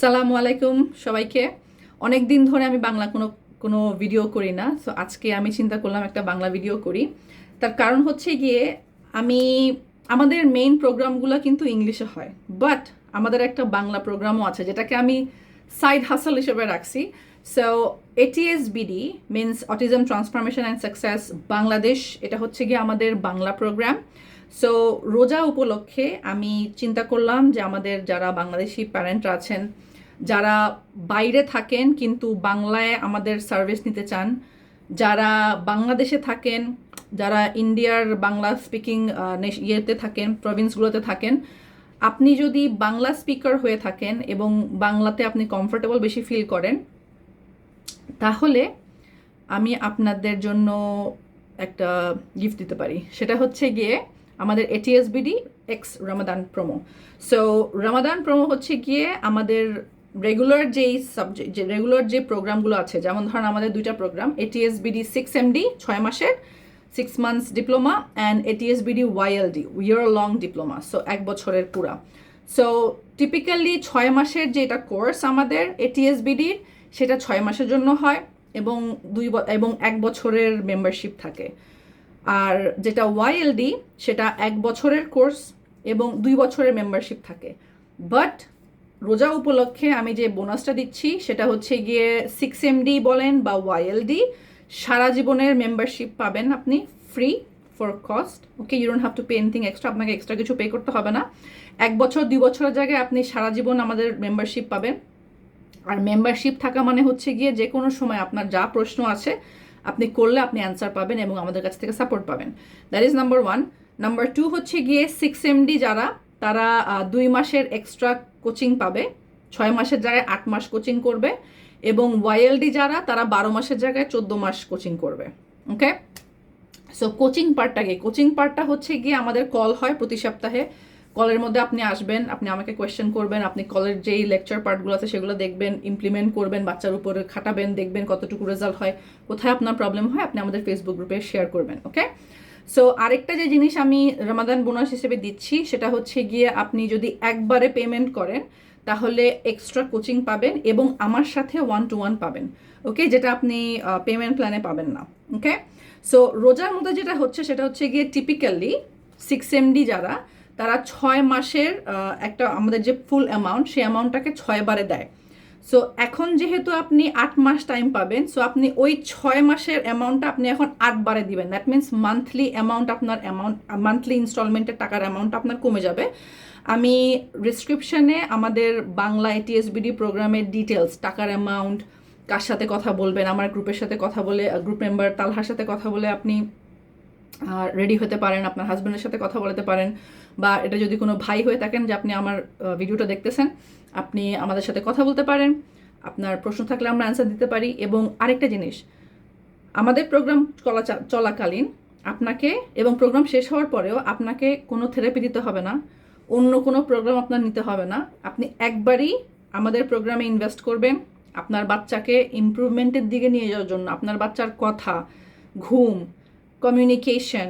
সালামু আলাইকুম সবাইকে। অনেক দিন ধরে আমি বাংলা কোনো কোনো ভিডিও করি না সো আজকে আমি চিন্তা করলাম একটা বাংলা ভিডিও করি। তার কারণ হচ্ছে গিয়ে আমি, আমাদের মেইন প্রোগ্রামগুলো কিন্তু ইংলিশে হয় বাট আমাদের একটা বাংলা প্রোগ্রামও আছে, যেটাকে আমি সাইড হাসল হিসেবে রাখছি। So ATS BD means autism transformation and success Bangladesh এটা হচ্ছে গিয়ে আমাদের বাংলা প্রোগ্রাম সো রোজা উপলক্ষে আমি চিন্তা করলাম যে আমাদের যারা বাংলাদেশি প্যারেন্টরা আছেন যারা বাইরে থাকেন কিন্তু বাংলায় আমাদের সার্ভিস নিতে চান, যারা বাংলাদেশে থাকেন, যারা ইন্ডিয়ার বাংলা স্পিকিং ইয়েতে থাকেন প্রভিন্সগুলোতে থাকেন, আপনি যদি বাংলা স্পিকার হয়ে থাকেন এবং বাংলাতে আপনি কমফোর্টেবল বেশি ফিল করেন, তাহলে আমি আপনাদের জন্য একটা গিফট দিতে পারি। সেটা হচ্ছে গিয়ে আমাদের ATSBD X Ramadan promo so Ramadan promo হচ্ছে গিয়ে আমাদের রেগুলার যেই সাবজেক্ট যে রেগুলার যে প্রোগ্রামগুলো আছে, যেমন ধরেন আমাদের দুইটা প্রোগ্রাম এটিএসবিডি সিক্স এমডি ছয় মাসের six months diploma and ATSBD YLD year long diploma so এক বছরের পুরা। সো টিপিক্যালি ছয় মাসের যেটা কোর্স আমাদের এটিএসবিডির সেটা ছয় মাসের জন্য হয়, এবং দুই এবং এক বছরের মেম্বারশিপ থাকে। আর যেটা ওয়াইএলডি সেটা এক বছরের কোর্স এবং দুই বছরের মেম্বারশিপ থাকে। বাট রোজা উপলক্ষে আমি যে বোনাসটা দিচ্ছি, সেটা হচ্ছে গিয়ে সিক্স এমডি বলেন বা ওয়াইএলডি সারা জীবনের মেম্বারশিপ পাবেন আপনি free for cost okay you don't have to pay anything extra আপনাকে এক্সট্রা কিছু পে করতে হবে না। এক বছর, দুই বছরের জায়গায় আপনি সারা জীবন আমাদের মেম্বারশিপ পাবেন। আর মেম্বারশিপ থাকা মানে হচ্ছে গিয়ে যে কোনো সময় আপনার যা প্রশ্ন আছে, আপনি করলে আপনি অ্যান্সার পাবেন এবং আমাদের কাছ থেকে সাপোর্ট পাবেন। That is number one number two হচ্ছে গিয়ে সিক্স এমডি যারা, তারা দুই মাসের এক্সট্রা কোচিং পাবে। ছয় মাসের জায়গায় আট মাস কোচিং করবে এবং ওয়াইএলডি যারা, তারা বারো মাসের জায়গায় চোদ্দ মাস কোচিং করবে। ওকে? সো কোচিং পার্টটা পার্টটাকে কোচিং পার্টটা হচ্ছে গিয়ে আমাদের কল হয় প্রতি সপ্তাহে। কলের মধ্যে আপনি আসবেন, আপনি আমাকে কোয়েশ্চেন করবেন, আপনি কলের যেই লেকচার পার্টগুলো আছে সেগুলো দেখবেন ইমপ্লিমেন্ট করবেন, বাচ্চার উপরে খাটাবেন, দেখবেন কতটুকু রেজাল্ট হয়, কোথায় আপনার প্রবলেম হয়, আপনি আমাদের ফেসবুক গ্রুপে শেয়ার করবেন ওকে সো আরেকটা যে জিনিস আমি রমাদান বোনাস হিসেবে দিচ্ছি, সেটা হচ্ছে গিয়ে আপনি যদি একবারে পেমেন্ট করেন, তাহলে এক্সট্রা কোচিং পাবেন এবং আমার সাথে ওয়ান টু ওয়ান পাবেন। ওকে যেটা আপনি পেমেন্ট প্ল্যানে পাবেন না। ওকে সো রোজার মধ্যে যেটা হচ্ছে, সেটা হচ্ছে গিয়ে টিপিক্যালি সিক্স এমডি যারা, তারা ছয় মাসের একটা আমাদের যে ফুল অ্যামাউন্ট সেই অ্যামাউন্টটাকে ছয় বারে দেয়। সো এখন যেহেতু আপনি আট মাস টাইম পাবেন সো আপনি ওই ছয় মাসের অ্যামাউন্টটা আপনি এখন আট বারে দিবেন। দ্যাট মিনস মান্থলি অ্যামাউন্ট আপনার অ্যামাউন্ট মান্থলি ইনস্টলমেন্টের টাকার অ্যামাউন্ট আপনার কমে যাবে। আমি রিসক্রিপশনে আমাদের বাংলা এটিএসবিডি প্রোগ্রামের ডিটেলস টাকার অ্যামাউন্ট কার সাথে কথা বলবেন, আমার গ্রুপের সাথে কথা বলে গ্রুপ মেম্বার তালহার সাথে কথা বলে আপনি রেডি হতে পারেন, আপনার হাজব্যান্ডের সাথে কথা বলতে পারেন, বা এটা যদি কোনো ভাই হয়ে থাকেন যে আপনি আমার ভিডিওটা দেখতেছেন, আপনি আমাদের সাথে কথা বলতে পারেন, আপনার প্রশ্ন থাকলে আমরা অ্যান্সার দিতে পারি। এবং আরেকটা জিনিস, আমাদের প্রোগ্রাম চলা চলাকালীন আপনাকে, এবং প্রোগ্রাম শেষ হওয়ার পরেও আপনাকে কোনো থেরাপি দিতে হবে না, অন্য কোনো প্রোগ্রাম আপনার নিতে হবে না। আপনি একবারই আমাদের প্রোগ্রামে ইনভেস্ট করবেন, আপনার বাচ্চাকে ইমপ্রুভমেন্টের দিকে নিয়ে যাওয়ার জন্য, আপনার বাচ্চার কথা, ঘুম কমিউনিকেশন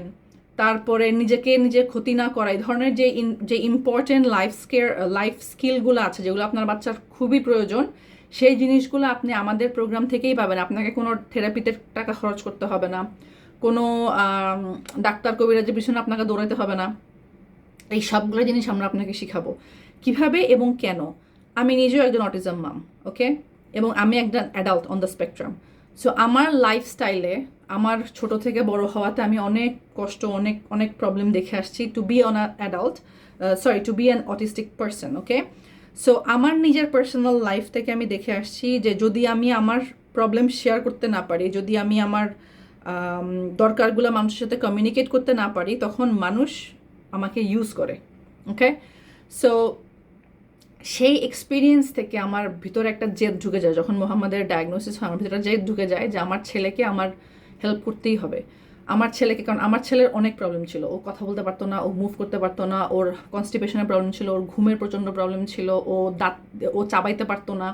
তারপরে নিজেকে নিজে ক্ষতি না করা, এই ধরনের যে যে ইম্পর্টেন্ট লাইফ স্কেয়ার লাইফ স্কিলগুলো আছে, যেগুলো আপনার বাচ্চার খুবই প্রয়োজন, সেই জিনিসগুলো আপনি আমাদের প্রোগ্রাম থেকেই পাবেন। আপনাকে কোনো থেরাপিতে টাকা খরচ করতে হবে না। কোনো ডাক্তার কবিরাজের পিছনে আপনাকে দৌড়াতে হবে না। এই সবগুলো জিনিস আমরা আপনাকে শিখাবো। কীভাবে এবং কেন? আমি নিজেও একজন অটিজম মাম ওকে এবং আমি একজন adult on the spectrum so আমার লাইফস্টাইলে আমার ছোট থেকে বড় হওয়াতে আমি অনেক কষ্ট, অনেক অনেক প্রবলেম দেখে আসছি to be on adult sorry to be an autistic person okay so আমার নিজের পার্সোনাল লাইফ থেকে আমি দেখে আসছি যে যদি আমি আমার প্রবলেম শেয়ার করতে না পারি, যদি আমি আমার দরকারগুলো মানুষের সাথে কমিউনিকেট করতে না পারি, তখন মানুষ আমাকে ইউজ করে ওকে সো সেই এক্সপিরিয়েন্স থেকে আমার ভিতরে একটা জেদ ঢুকে যায়, যখন মোহাম্মদের ডায়াগনোসিস হয়, আমার ভিতরে জেদ ঢুকে যায় যে আমার ছেলেকে আমার হেল্প করতেই হবে। আমার ছেলেকে, কারণ আমার ছেলের অনেক প্রবলেম ছিল। ও কথা বলতে পারতো না, ও মুভ করতে পারতো না, ওর কনস্টিপেশনের প্রবলেম ছিল, ওর ঘুমের প্রচণ্ড প্রবলেম ছিল, ও দাঁত, ও চাবাইতে পারতো না,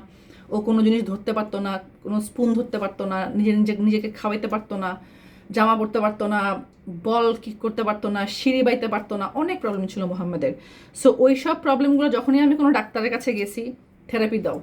ও কোনো জিনিস ধরতে পারতো না, কোনো স্পুন ধরতে পারতো না, নিজে নিজে, নিজেকে খাওয়াইতে পারতো না, জামা পরতে পারতো না বল কি করতে পারতো না, সিঁড়ি বাইতে পারতো না, অনেক প্রবলেম ছিল মোহাম্মদের। সো ওই সব প্রবলেমগুলো যখনই আমি কোনো ডাক্তারের কাছে গেছি থেরাপি দাও।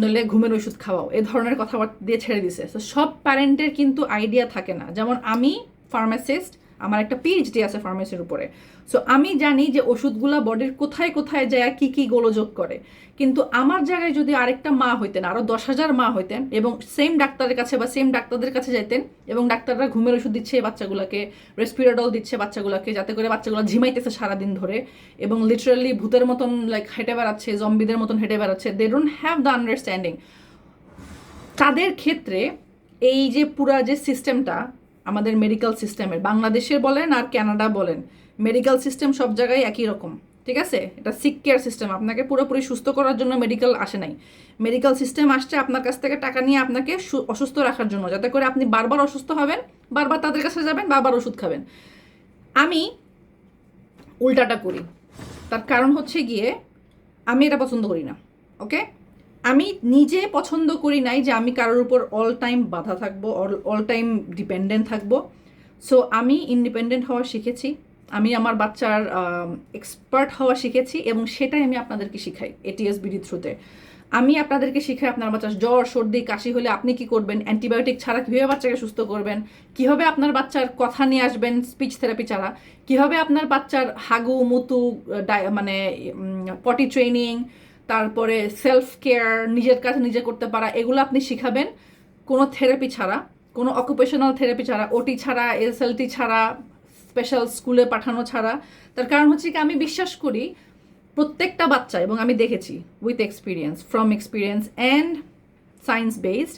নইলে ঘুমের ওষুধ খাওয়াও। এ ধরনের কথাবার্তা দিয়ে ছেড়ে দিছে। তো সব প্যারেন্টের কিন্তু আইডিয়া থাকে না। যেমন আমি ফার্মাসিস্ট আমার একটা পিএইচডি আছে ফার্মেসির উপরে। সো আমি জানি যে ওষুধগুলো বডির কোথায় কোথায় যায়, কি কি গোলযোগ করে। কিন্তু আমার জায়গায় যদি আরেকটা মা হইতেন আরও দশ হাজার মা হইতেন, এবং সেম ডাক্তারের কাছে বা সেম ডাক্তারদের কাছে যাইতেন, এবং ডাক্তাররা ঘুমের ওষুধ দিচ্ছে বাচ্চাগুলোকে রেসপিরাডল দিচ্ছে বাচ্চাগুলোকে, যাতে করে বাচ্চাগুলো ঝিমাইতেছে সারাদিন ধরে, এবং লিটারালি ভূতের মতন লাইক হেঁটে বেড়াচ্ছে জম্বিদের মতন হেঁটে বেড়াচ্ছে they don't have the understanding তাদের ক্ষেত্রে এই যে পুরা যে সিস্টেমটা আমাদের মেডিকেল সিস্টেমের বাংলাদেশের বলেন আর কানাডা বলেন মেডিকেল সিস্টেম সব জায়গায় একই রকম, ঠিক আছে? এটা সিক কেয়ার সিস্টেম আপনাকে পুরোপুরি সুস্থ করার জন্য মেডিকেল আসে নাই। মেডিকেল সিস্টেম আসছে আপনার কাছ থেকে টাকা নিয়ে আপনাকে অসুস্থ রাখার জন্য, যাতে করে আপনি বারবার অসুস্থ হবেন, বারবার তাদের কাছে যাবেন, বারবার ওষুধ খাবেন। আমি উল্টাটা করি। তার কারণ হচ্ছে গিয়ে, আমি এটা পছন্দ করি না ওকে আমি নিজে পছন্দ করি নাই যে আমি কারোর উপর অল টাইম বাধা থাকব অল টাইম ডিপেন্ডেন্ট থাকব। সো আমি ইন্ডিপেন্ডেন্ট হওয়া শিখেছি। আমি আমার বাচ্চার এক্সপার্ট হওয়া শিখেছি এবং সেটাই আমি আপনাদেরকে শিখাই এটিএস বিডি থ্রুতে আমি আপনাদেরকে শিখাই আপনার বাচ্চার জ্বর, সর্দি, কাশি হলে আপনি কি করবেন? অ্যান্টিবায়োটিক ছাড়া কীভাবে বাচ্চাকে সুস্থ করবেন? কীভাবে আপনার বাচ্চার কথা নিয়ে আসবেন? স্পিচ থেরাপি ছাড়া। কীভাবে আপনার বাচ্চার হাগু, মুতু মানে পটি ট্রেনিং তারপরে সেলফ কেয়ার নিজের কাজ নিজে করতে পারা, এগুলো আপনি শিখাবেন। কোনো থেরাপি ছাড়া, কোনো অকুপেশনাল থেরাপি ছাড়া ওটি ছাড়া এসএলটি ছাড়া স্পেশাল স্কুলে পাঠানো ছাড়া। তার কারণ হচ্ছে কি, আমি বিশ্বাস করি প্রত্যেকটা বাচ্চা, এবং আমি দেখেছি with experience from experience and science based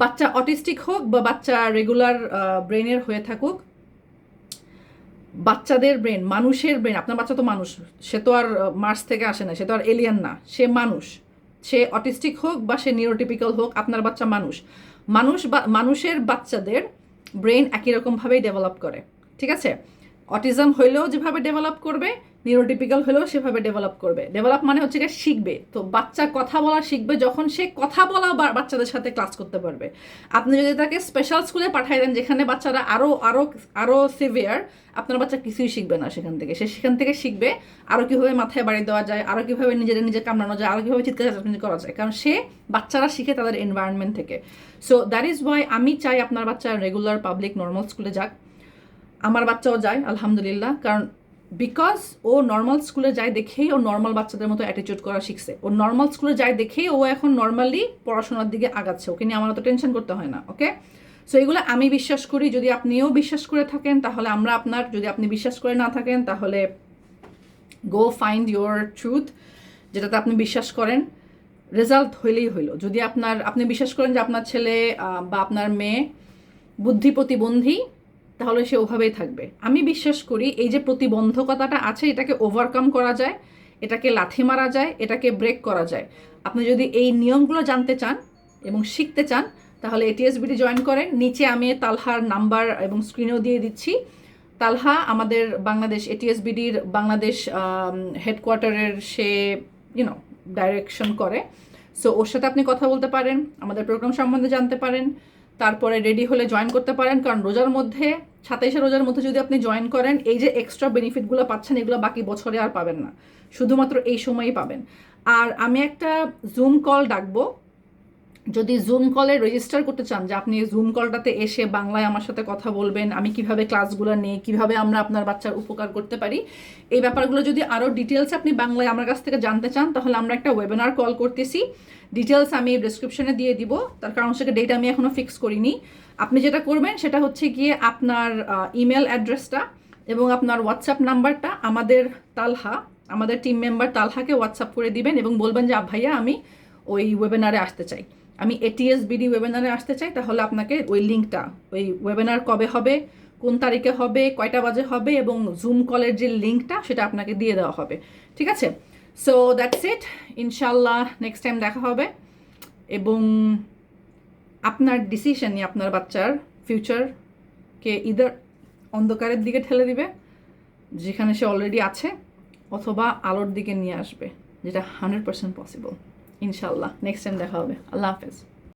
বাচ্চা অটিস্টিক হোক বা বাচ্চা রেগুলার ব্রেনের হয়ে থাকুক বাচ্চাদের ব্রেন মানুষের ব্রেন আপনার বাচ্চা তো মানুষ, সে তো আর মার্স থেকে আসে না, সে তো আর এলিয়ান না, সে মানুষ। সে অটিস্টিক হোক বা সে নিউরোটিপিক্যাল হোক, আপনার বাচ্চা মানুষ। মানুষ বা, মানুষের বাচ্চাদের ব্রেন একই রকমভাবেই ডেভেলপ করে, ঠিক আছে? অটিজম হইলেও যেভাবে ডেভেলপ করবে, নিউরোটিপিক্যাল হলেও সেভাবে ডেভেলপ করবে। ডেভেলপ মানে হচ্ছে গিয়ে শিখবে। তো বাচ্চা কথা বলা শিখবে যখন সে কথা বলা বাচ্চাদের সাথে ক্লাস করতে পারবে। আপনি যদি তাকে স্পেশাল স্কুলে পাঠাই দেন যেখানে বাচ্চারা আরও আরও আরও সিভিয়ার আপনার বাচ্চা কিছুই শিখবে না সেখান থেকে। সে সেখান থেকে শিখবে আরও কীভাবে মাথায় বাড়ি দেওয়া যায় আরও কীভাবে নিজের নিজে কামড়ানো যায় আরও কীভাবে চিৎকার করা যায়। কারণ সে বাচ্চারা শিখে তাদের এনভায়রনমেন্ট থেকে। সো দ্যাট ইজ ওয়াই আমি চাই আপনার বাচ্চা রেগুলার পাবলিক নর্মাল স্কুলে যাক। আমার বাচ্চাও যায়, আলহামদুলিল্লাহ। কারণ বিকজ ও নর্মাল স্কুলে যায় দেখেই ও নর্মাল বাচ্চাদের মতো অ্যাটিটিউড করা শিখছে। ও নর্মাল স্কুলে যায় দেখেই ও এখন নর্মালি পড়াশোনার দিকে আগাচ্ছে। ওকে নিয়ে আমার অত টেনশন করতে হয় না ওকে সো এগুলো আমি বিশ্বাস করি। যদি আপনিও বিশ্বাস করে থাকেন, তাহলে আমরা আপনার, যদি আপনি বিশ্বাস করে না থাকেন, তাহলে গো ফাইন্ড ইউর ট্রুথ যেটাতে আপনি বিশ্বাস করেন। রেজাল্ট হইলেই হইল। যদি আপনার, আপনি বিশ্বাস করেন যে আপনার ছেলে বা আপনার মেয়ে বুদ্ধি প্রতিবন্ধী তাহলে সে ওভাবেই থাকবে। আমি বিশ্বাস করি এই যে প্রতিবন্ধকতাটা আছে, এটাকে ওভারকাম করা যায়, এটাকে লাথি মারা যায়, এটাকে ব্রেক করা যায়। আপনি যদি এই নিয়মগুলো জানতে চান এবং শিখতে চান, তাহলে এটিএসবিটি জয়েন করেন। নিচে আমি তালহার নাম্বার এবং স্ক্রিনেও দিয়ে দিচ্ছি। তালহা আমাদের বাংলাদেশ এটিএসবিডির বাংলাদেশ হেডকোয়ার্টারের সে ইউনো ডাইরেকশন করে। সো ওর সাথে আপনি কথা বলতে পারেন, আমাদের প্রোগ্রাম সম্বন্ধে জানতে পারেন। তারপরে রেডি হলে জয়েন করতে পারেন, কারণ রোজার মধ্যে, সাতাইশে রোজার মধ্যে যদি আপনি জয়েন করেন, এই যে এক্সট্রা বেনিফিটগুলো পাচ্ছেন, এগুলো বাকি বছরে আর পাবেন না। শুধুমাত্র এই সময়ই পাবেন। আর আমি একটা জুম কল ডাকবো যদি জুম কলে রেজিস্টার করতে চান যে আপনি জুম কলটাতে এসে বাংলায় আমার সাথে কথা বলবেন, আমি কীভাবে ক্লাসগুলো নিই, কীভাবে আমরা আপনার বাচ্চার উপকার করতে পারি, এই ব্যাপারগুলো যদি আরও ডিটেলস আপনি বাংলায় আমার কাছ থেকে জানতে চান, তাহলে আমরা একটা ওয়েবিনার কল করতেছি। ডিটেলস আমি ডিসক্রিপশনে দিয়ে দিব, তার কারণ সেটা ডেট আমি এখনও ফিক্স করিনি। আপনি যেটা করবেন সেটা হচ্ছে গিয়ে আপনার ইমেল অ্যাড্রেসটা এবং আপনার হোয়াটসঅ্যাপ নাম্বারটা আমাদের তালহা, আমাদের টিম মেম্বার তালহাকে হোয়াটসঅ্যাপ করে দিবেন এবং বলবেন যে "আপ ভাইয়া, আমি ওই ওয়েবিনারে আসতে চাই। আমি এটিএস বিডি ওয়েবিনারে আসতে চাই, তাহলে আপনাকে ওই লিঙ্কটা ওই ওয়েবিনার কবে হবে, কোন তারিখে হবে, কয়টা বাজে হবে এবং জুম কলের যে লিঙ্কটা সেটা আপনাকে দিয়ে দেওয়া হবে। ঠিক আছে? সো দ্যাটস ইট ইনশাল্লাহ নেক্সট টাইম দেখা হবে এবং আপনার ডিসিশনই আপনার বাচ্চার ফিউচারকে ইদার অন্ধকারের দিকে ঠেলে দিবে, যেখানে সে অলরেডি আছে, অথবা আলোর দিকে নিয়ে আসবে, যেটা হান্ড্রেড পার্সেন্ট পসিবল ইনশাল্লাহ নেক্সট টাইম দেখা হবে। আল্লাহ হাফেজ।